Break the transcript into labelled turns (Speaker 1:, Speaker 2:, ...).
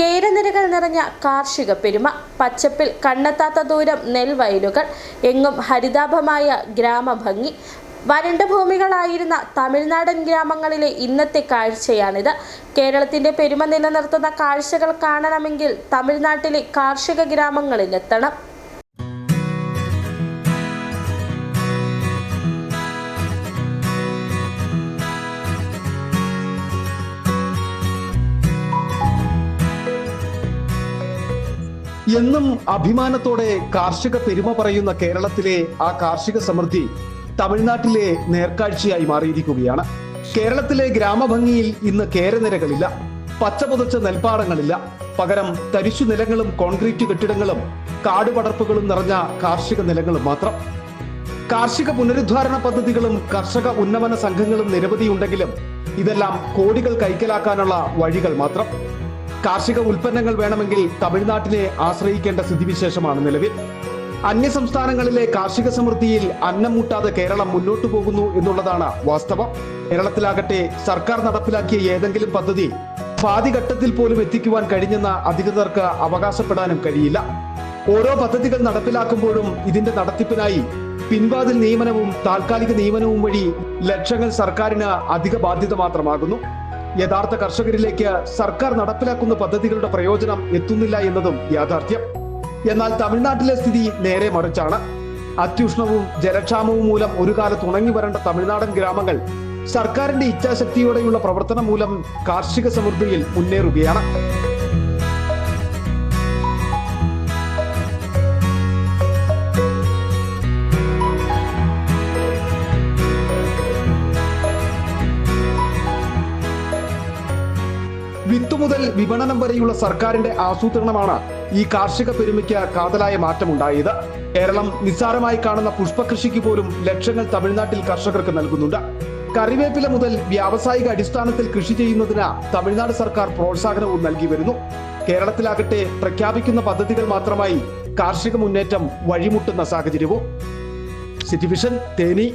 Speaker 1: കേരനിരകൾ നിറഞ്ഞ കാർഷിക പെരുമ. പച്ചപ്പിൽ കണ്ണെത്താത്ത ദൂരം നെൽവയലുകൾ. എങ്ങും ഹരിതാഭമായ ഗ്രാമഭംഗി. വരണ്ട ഭൂമികളായിരുന്ന തമിഴ്നാടൻ ഗ്രാമങ്ങളിലെ ഇന്നത്തെ കാഴ്ചയാണിത്. കേരളത്തിന്റെ പെരുമ നിലനിർത്തുന്ന കാഴ്ചകൾ കാണണമെങ്കിൽ തമിഴ്നാട്ടിലെ കാർഷിക ഗ്രാമങ്ങളിലെത്തണം.
Speaker 2: എന്നും അഭിമാനത്തോടെ കാർഷിക പെരുമ പറയുന്ന കേരളത്തിലെ ആ കാർഷിക സമൃദ്ധി തമിഴ്നാട്ടിലെ നേർക്കാഴ്ചയായി മാറിയിരിക്കുകയാണ്. കേരളത്തിലെ ഗ്രാമഭംഗിയിൽ ഇന്ന് കേരനിരകളില്ല. പച്ചപുതച്ച നെൽപ്പാടങ്ങളില്ല. പകരം തരിശു നിലങ്ങളും കോൺക്രീറ്റ് കെട്ടിടങ്ങളും കാടുപടർപ്പുകളും നിറഞ്ഞ കാർഷിക നിലങ്ങളും മാത്രം. കാർഷിക പുനരുദ്ധാരണ പദ്ധതികളും കർഷക ഉന്നമന സംഘങ്ങളും നിരവധിയുണ്ടെങ്കിലും ഇതെല്ലാം കോടികൾ കൈക്കലാക്കാനുള്ള വഴികൾ മാത്രം. കാർഷിക ഉൽപ്പന്നങ്ങൾ വേണമെങ്കിൽ തമിഴ്നാട്ടിനെ ആശ്രയിക്കേണ്ട സ്ഥിതിവിശേഷമാണ് നിലവിൽ. അന്യ സംസ്ഥാനങ്ങളിലെ കാർഷിക സമൃദ്ധിയിൽ അന്നം മുട്ടാതെ കേരളം മുന്നോട്ടു പോകുന്നു എന്നുള്ളതാണ് വാസ്തവം. കേരളത്തിലാകട്ടെ സർക്കാർ നടപ്പിലാക്കിയ ഏതെങ്കിലും പദ്ധതി ഘട്ടത്തിൽ പോലും എത്തിക്കുവാൻ കഴിഞ്ഞെന്ന അധികൃതർക്ക് അവകാശപ്പെടാനും കഴിയില്ല. ഓരോ പദ്ധതികൾ നടപ്പിലാക്കുമ്പോഴും ഇതിന്റെ നടത്തിപ്പിനായി പിൻവാതിൽ നിയമനവും താൽക്കാലിക നിയമനവും വഴി ലക്ഷങ്ങൾ സർക്കാരിന് അധിക ബാധ്യത മാത്രമാകുന്നു. യഥാർത്ഥ കർഷകരിലേക്ക് സർക്കാർ നടപ്പിലാക്കുന്ന പദ്ധതികളുടെ പ്രയോജനം എത്തുന്നില്ല എന്നതും യാഥാർത്ഥ്യം. എന്നാൽ തമിഴ്നാട്ടിലെ സ്ഥിതി നേരെ മറിച്ചാണ്. അത്യുഷ്ണവും ജലക്ഷാമവും മൂലം ഒരു കാലത്ത് ഉണങ്ങി വരേണ്ട തമിഴ്നാടൻ ഗ്രാമങ്ങൾ സർക്കാരിന്റെ ഇച്ഛാശക്തിയോടെയുള്ള പ്രവർത്തനം മൂലം കാർഷിക സമൃദ്ധിയിൽ മുന്നേറുകയാണ്. വിത്തു മുതൽ വിപണനം വരെയുള്ള സർക്കാരിന്റെ ആസൂത്രണമാണ് ഈ കാർഷിക പെരുമയ്ക്ക് കാതലായ മാറ്റമുണ്ടായത്. കേരളം നിസ്സാരമായി കാണുന്ന പുഷ്പകൃഷിക്ക് പോലും ലക്ഷങ്ങൾ തമിഴ്നാട്ടിൽ കർഷകർക്ക് നൽകുന്നുണ്ട്. കറിവേപ്പില മുതൽ വ്യാവസായിക അടിസ്ഥാനത്തിൽ കൃഷി ചെയ്യുന്നതിന് തമിഴ്നാട് സർക്കാർ പ്രോത്സാഹനവും നൽകി വരുന്നു. കേരളത്തിലാകട്ടെ പ്രഖ്യാപിക്കുന്ന പദ്ധതികൾ മാത്രമായി കാർഷിക മുന്നേറ്റം വഴിമുട്ടുന്ന സാഹചര്യവും. സിറ്റിവിഷൻ തേനി